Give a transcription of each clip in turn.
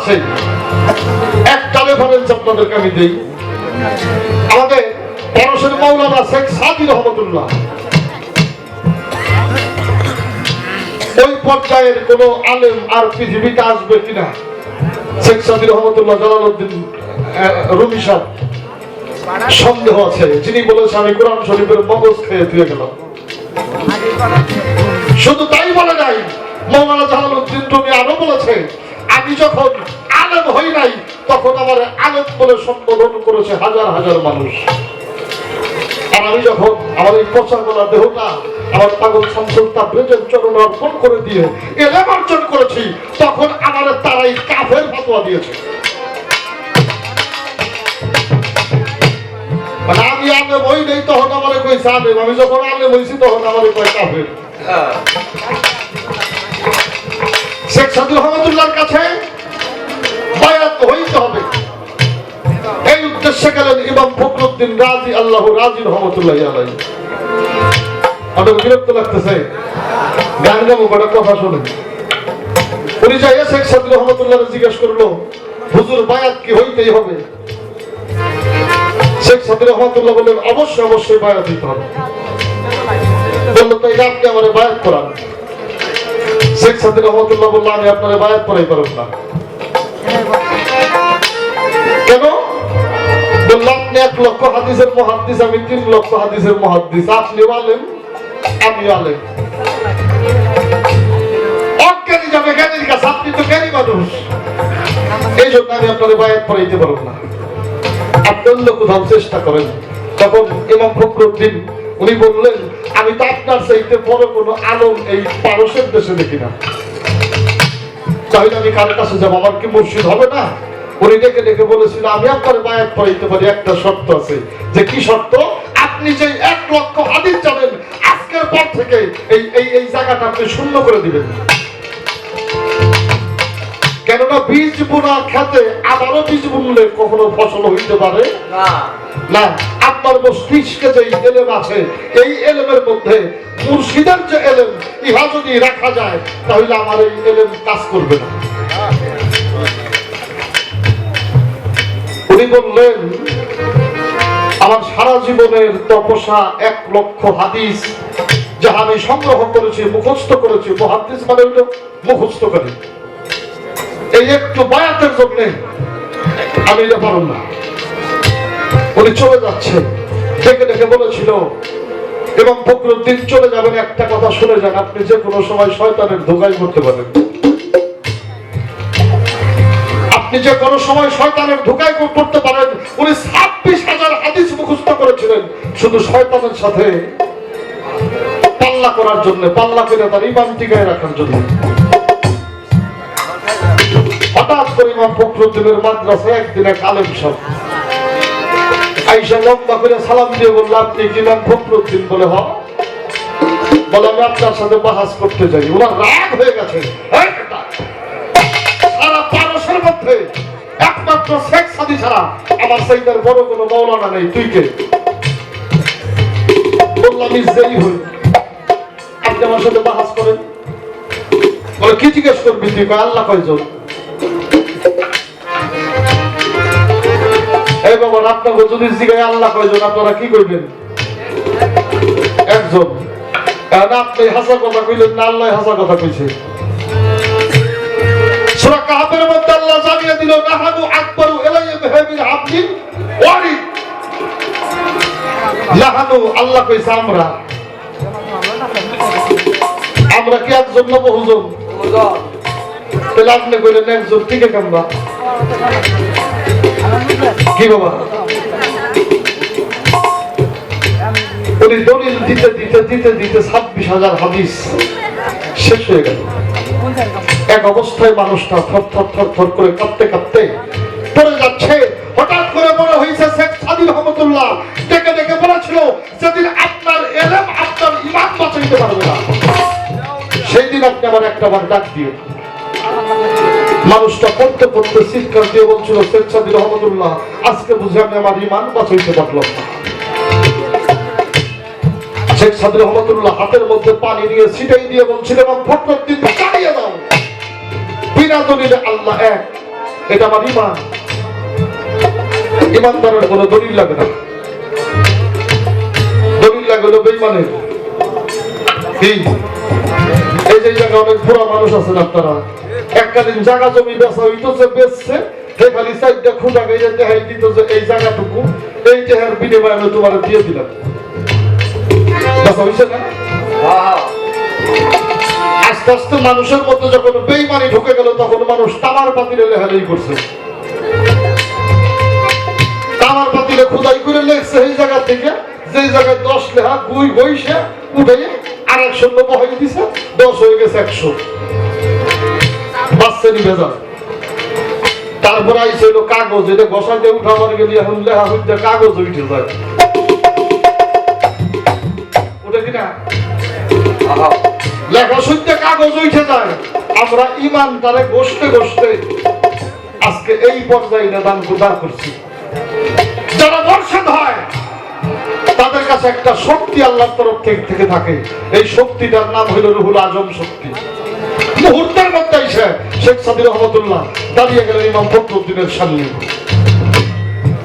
আছে। একটা রেফারেন্স আপনাদেরকে আমি দিই। আমাদের পরশের মৌলানা শেখ সাদি রহমতুল্লাহ। ওই পর্যায়ের কোন আলেম আর পৃথিবীতে আসবে কিনা? শেখ সাদি রহমতুল্লাহ জালালউদ্দিন রুমি সাহেব। সন্দেহ আছে। যিনি বলেছে আমি কোরআন শরীফের মগজ খেয়ে দিয়ে গেলাম। শুধু তাই বলে নাই, মৌলানা জালালউদ্দিন রুমি আরও বলেছে আমি যখন আলেম হই নাই, তখন আমার আলেম বলে সম্বোধন করেছে হাজার হাজার মানুষ। আর আমি যখন আমার এই পচা গলা দেহটা, আমার পাগল শামসুলতা ব্রেজের চরণ অর্পণ করে দিয়ে এলেম অর্জন করেছি, তখন আমার তারাই কাফের ফতোয়া দিয়েছে। মানে আমি আলেম হই নেই, তখন আমার কইছে আলেম। আমি যখন আলেম হইছি, তখন আমার কয় কাফের। শেখ সাদুল রহমতুল্লাহর কাছে বায়াত হইতে হবে। এই উদ্দেশ্যে গেলেন ইমাম ফখরুদ্দিন রাজি আল্লাহ রাজি রহমতুল্লাহ আলাই আপনার বিরক্ত লাগতেছে। গান গাবো, কটা কথা শোনেন উনি শেখ সাদুল রহমতুল্লাহ জিজ্ঞেস করল, হুজুর, বায়াত কি হইতেই হবে? শেখ সাদুল রহমতুল্লাহ বললেন, অবশ্যই অবশ্যই বায়াত দিতে হবে। বলল তাই আপনি আমার বায়াত করান। শেখ সাদুল রহমতুল্লাহ বলল, আমি আপনার বায়াত করাই পারব না। কেন? বললাম আপনি এক লক্ষ হাদিসের মহাদ্দিস, আমি তিন লক্ষ হাদিসের মহাদ্দিস। আপনি আলেম, আমি আলেম। আপনার কোথাও চেষ্টা করেন। তখন ইমাম ফখরুদ্দিন উনি বললেন, আমি তো আপনার চাইতে বড় কোনো আলম এই পারসের দেশে দেখি না। আমি কার কাছে যাব, আমার কি হবে না? উনি বলেছিল, আমি আপনার পড়াইতে পারি, একটা শর্ত আছে। যে কি শর্ত? আপনি যে এক লক্ষ হাদিস জানেন, আজকের পর থেকে এই এই এই জায়গাটা আপনি শূন্য করে দিবেন। কেননা বীজ বোনা খেতে আবারও বীজ বুনলে কখনো ফসল হইতে পারে? না। আপনার মস্তিষ্কে যে এলেম আছে, এই এলেমের মধ্যে মুর্শিদের যে এলেম, ইহা যদি রাখা যায়, তাহলে আমার এই এলেম কাজ করবে না। উনি বললেন, আমার সারা জীবনের তপসা এক লক্ষ হাদিস যা আমি সংগ্রহ করেছি, মুখস্থ করেছি মহাদিস মানে হলো মুখস্থ করে। এই একটু বায়াতের জন্য আমি এটা পারব না। উনি চলে যাচ্ছে। ডেকে ডেকে বলেছিল, এবং ফখরুদ্দিন চলে যাবেন, একটা কথা শুনে যান, আপনি যে কোনো সময় শয়তানের ধোকায় করতে পারেন। আপনি যে কোনো সময় শয়তানের ধোকায় পারেন, উনি ছাব্বিশ হাজার হাদিস করেছিলেন। শুধু শয়তানের সাথে পাল্লা করার জন্য, পাল্লা করে তার ইমান টিকায় রাখার জন্য। হঠাৎ করে ইমাম ফখরুদ্দিনের একদিন এক আলেম সব আইসা লম্বা করে সালাম দিয়ে বলল, আপনি কি নাম ফখরুদ্দিন বলে হ বলে, আমি আপনার সাথে বাহাস করতে চাই। ওনার রাগ হয়ে গেছে। সারা মধ্যে একমাত্র শেখ সাদি ছাড়া আমার সেইটার বড় কোনো মৌলানা নেই। তুই কে? বললাম ইসরায়েলি হই। আপনি আমার সাথে বাহাস করেন? বলে, কি জিজ্ঞেস করবি তুই? আল্লাহ কয়জন? আপনাকে যদি জিগায় আল্লাহ কয়জন আপনারা কি করবেন? একজন। এখন আপনি হাসা কথা কইলেন না, আল্লাহ হাসা কথা কইছে। সূরা কাহাফের মধ্যে আল্লাহ জানিয়ে দিল, নাহানু আকবারু ইলাইহি বিহাবিল আবদিন ওয়ারিদ নাহানু, আল্লাহ কইছে, আমরা। আমরা কি একজন না বহুজন? তাহলে আপনি কইলেন, একজন ঠিক আছে আমরা কি বাবা? উনি দলিল দিতে দিতে দিতে দিতে ছাব্বিশ হাজার হাদিস শেষ হয়ে গেল। এক অবস্থায় মানুষটা থর থর থর থর করে কাঁপতে কাঁপতে পড়ে যাচ্ছে। হঠাৎ করে মনে হয়েছে, শেখ সাদি রহমতুল্লাহ ডেকে ডেকে বলেছিল সেদিন আপনার এলেম, আপনার ইমান বাঁচাইতে পারবে না। সেই দিন আপনি আমার একটা বার ডাক দিয়ে মানুষটা পড়তে পড়তে চিৎকার দিয়ে বলছিল, শেখ সাদি রহমতুল্লাহ, আজকে বুঝে আমি আমার ইমান বাঁচাইতে পারলাম না। শেখ সাদি রহমতুল্লাহ হাতের মধ্যে পানি নিয়ে ছিটাই দিয়ে বলছিল এবং ফটর দিন চালিয়ে দাও। বিনা দলিলে আল্লাহ এক। এটা আমার ইমান। ইমানদারের কোনো দলিল লাগে না। দলিল লাগে হলো বেইমানের এই যে জায়গা অনেক বুড়া মানুষ আছেন আপনারা। এককালীন জায়গা জমি বেচা হইতেছে বেচছে সে খালি চারটা খুঁটা গাইয়ে দেখাই দিত যে এই জায়গাটুকু, এই টেহার বিনিময়ে আমি তোমার দিয়ে দিলাম। আস্তে আস্তে মানুষের মধ্যে যখন বেইমানি ঢুকে গেল তখন মানুষ তামার পাতিলে লেহালেই করছে। তামার পাতিলে খুদাই করে লেখছে এই জায়গা থেকে যে জায়গায় দশ লেহা গুই বইসে উঠে আর একশো বহাই দিছে দশ হয়ে গেছে একশো। বাচ্চানি ভেজাল তারপর আইসে হলো কাগজ এটা বসাতে উঠাবার গেলে এখন লেহা হইতে কাগজ উঠে যায়। তাদের কাছে একটা শক্তি থেকে থেকে এই শক্তিটার নাম হইল রুহুল আজম শক্তি। মুহূর্তের মধ্যে এসে শেখ সাদির রহমতুল্লাহ দাঁড়িয়ে গেলেন ইমাম ফখরুদ্দিনের সামনে।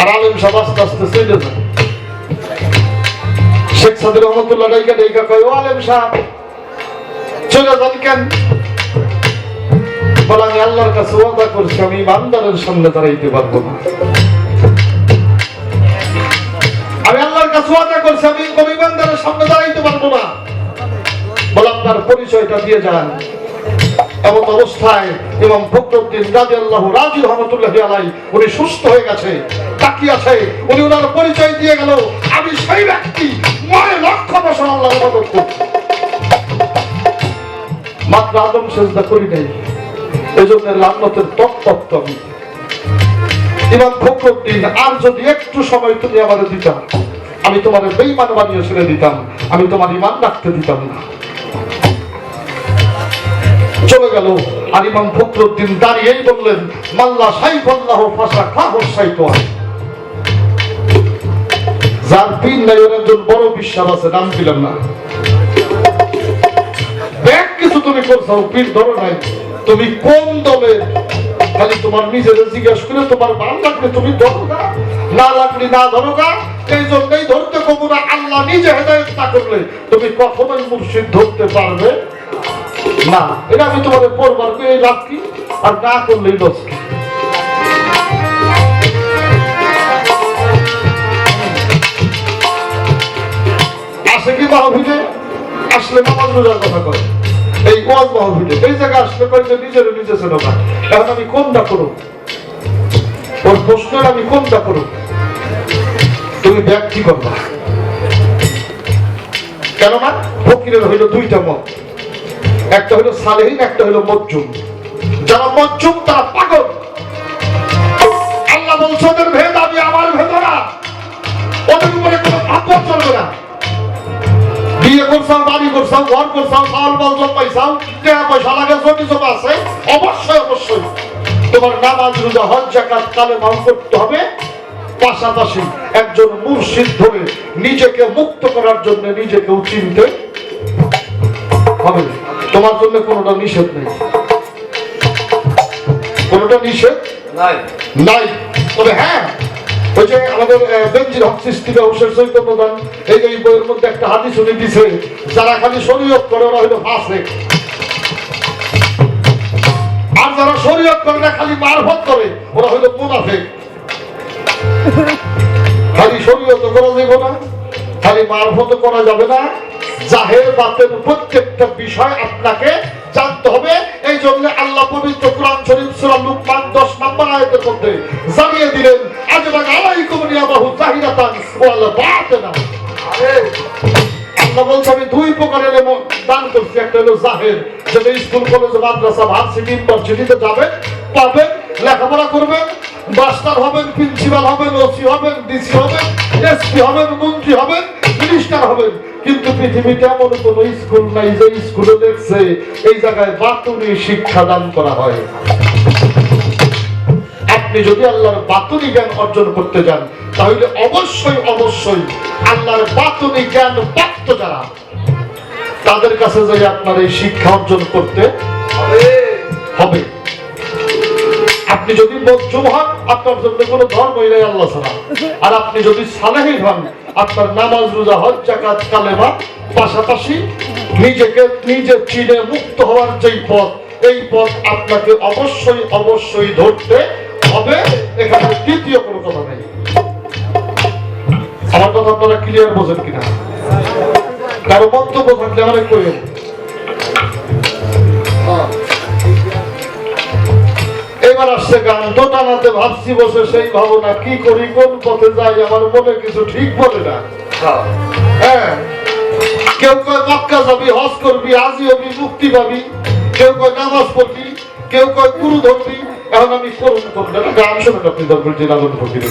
আর আলেম সাহেব আস্তে আস্তে শেখ সাদির রহমতুল্লাহ কয়, ও আলেম সাহেব, চলে যান কেন? বলে, আমি আল্লাহর কাছে ওয়াদা করছি, আমি ইমানদারের সামনে দাঁড়াইতে পারব না। আমি আল্লাহর কাছে ওয়াদা করছি, আমি ইমানদারের সামনে দাঁড়াইতে না। বলে, আপনার পরিচয়টা দিয়ে যান। এমন অবস্থায় এবং ফখরুদ্দিন রাজি আল্লাহ রাজি রহমতুল্লাহ আলাই উনি সুস্থ হয়ে গেছে। তাকিয়ে আছে। উনি ওনার পরিচয় দিয়ে গেল। আমি সেই ব্যক্তি। নয় লক্ষ আল্লাহ মাত্র আদম করি নাই। আমি। আর যদি একটু সময় তুমি আমাদের দিতাম আমি তোমার বেইমান বানিয়ে ছেড়ে দিতাম। আমি তোমার ইমান রাখতে দিতাম না। চলে গেল। আর ইমাম ফখরুদ্দিন দাঁড়িয়েই বললেন, মাল্লা সাইফ আল্লাহ ফাঁসা খাহ সাইতো যার পিন নাই, ওর একজন বড় বিশ্বাস আছে, নাম দিলাম না। কিছু তুমি করছ পীর ধরো নাই। তুমি কোন দলের খালি তোমার নিজের জিজ্ঞাসা করে তোমার লাগলে তুমি ধরো না না ধরো না এই জন্যই ধরতে কবু না, আল্লাহ নিজে হেদায়ত না করলে তুমি কখনোই মুর্শিদ ধরতে পারবে না। এটা আমি তোমাদের পড়বার এই লাভ কি আর না করলেই লস কি? আসলে নামাজ রোজার কথা কয়। এই ওয়াজ মাহফিলে, এই জায়গায় আসলে কয় যে নিজের নিজে ছিল না এখন আমি কোনটা করো ওর প্রশ্নের আমি কোনটা করো তুমি ব্যাখ্যি করবা। কেননা ফকিরের হইল দুইটা মত। একটা হইল সালেহীন, একটা হইল মজ্জুম। যারা মজ্জুম, তারা পাগল। আল্লাহ বলছে, ওদের ভেদ আমি আমার ভেদনা ওদের উপরে কোনো ভাবনা চলবে না। বিয়ে করছাও বাড়ি করছাও ঘর করছাও চাল বল জন্মাইছাও টাকা পয়সা লাগে জমি জমা আছে অবশ্যই অবশ্যই। তোমার নামাজ রোজা হজ জাকাত কালে মাল করতে হবে। পাশাপাশি একজন মুর্শিদ ধরে নিজেকে মুক্ত করার জন্য নিজেকেও চিনতে হবে। তোমার জন্য কোনোটা নিষেধ নেই। কোনোটা নিষেধ? নাই। নাই। তবে হ্যাঁ ওই যে আমাদের আহ, বেনজির হক সৃষ্টি ব্যবসার চৈতন্য দান এই এই বইয়ের মধ্যে একটা হাদিস উনি দিছে যারা খালি শরীয়ত করে ওরা আর যারা শরীয়ত করে না খালি মারফত করে ওরা হইল মুনাফেক। খালি শরীয়ত করা যাবে না খালি মারফত করা যাবে না। জাহের বাতের প্রত্যেকটা বিষয় আপনাকে জানতে হবে, এই জন্য আল্লাহ পবিত্র কোরআন শরীফ সূরা লুকমান 10 নম্বর আয়াতের মধ্যে জানিয়ে দিলেন আলাইকুম জাহিরাতান ওয়াল আল্লাহ বলছে, আমি দুই প্রকারের দান করছি। একটা হলো জাহের, যেটা স্কুল, কলেজ মাদ্রাসা ভার্সিটি, ইউনিভার্সিটিতে যাবেন পাবেন, লেখাপড়া করবেন, মাস্টার হবেন, প্রিন্সিপাল হবেন, ওসি হবেন, ডিসি হবেন, এসপি হবেন, মন্ত্রী হবেন মিনিস্টার হবেন কিন্তু পৃথিবীতে এমন কোন স্কুল নাই যে স্কুলে দেখছে এই জায়গায় বাতুনি শিক্ষা দান করা হয়। আপনি যদি আল্লাহর বাতুনি জ্ঞান অর্জন করতে যান, তাহলে অবশ্যই অবশ্যই আল্লাহর বাতুনি জ্ঞান প্রাপ্ত যারা, তাদের কাছে যাই আপনার এই শিক্ষা অর্জন করতে হবে আপনি যদি মজুম হন, আপনার জন্য কোনো ধর্মই নেই আল্লাহ ছাড়া। আর আপনি যদি সালেহীন হন আপনার নামাজ, রোজা, হজ জাকাত কালেমা পাশাপাশি নিজেকে, নিজে চিনে মুক্ত হওয়ার যেই পথ, এই পথ আপনাকে অবশ্যই অবশ্যই ধরতে হবে। এখানে দ্বিতীয় কোনো কথা নেই। আমার কথা আপনারা ক্লিয়ার বোঝেন কিনা? কারও মন্তব্য থাকলে আমার কইেন এবার আসছে গান। তো টানাতে ভাবছি বসে সেই ভাবনা কি করি কোন পথে যাই আমার মনে কিছু ঠিক বলে না। হ্যাঁ। কেউ কয় মক্কা যাবি হজ করবি আজি হবি মুক্তি পাবি। কেউ কয় নামাজ পড়বি কেউ কয় গুরু ধরবি। এখন আমি করুন করব গান শুনে আপনি দরবার জেলা ফকির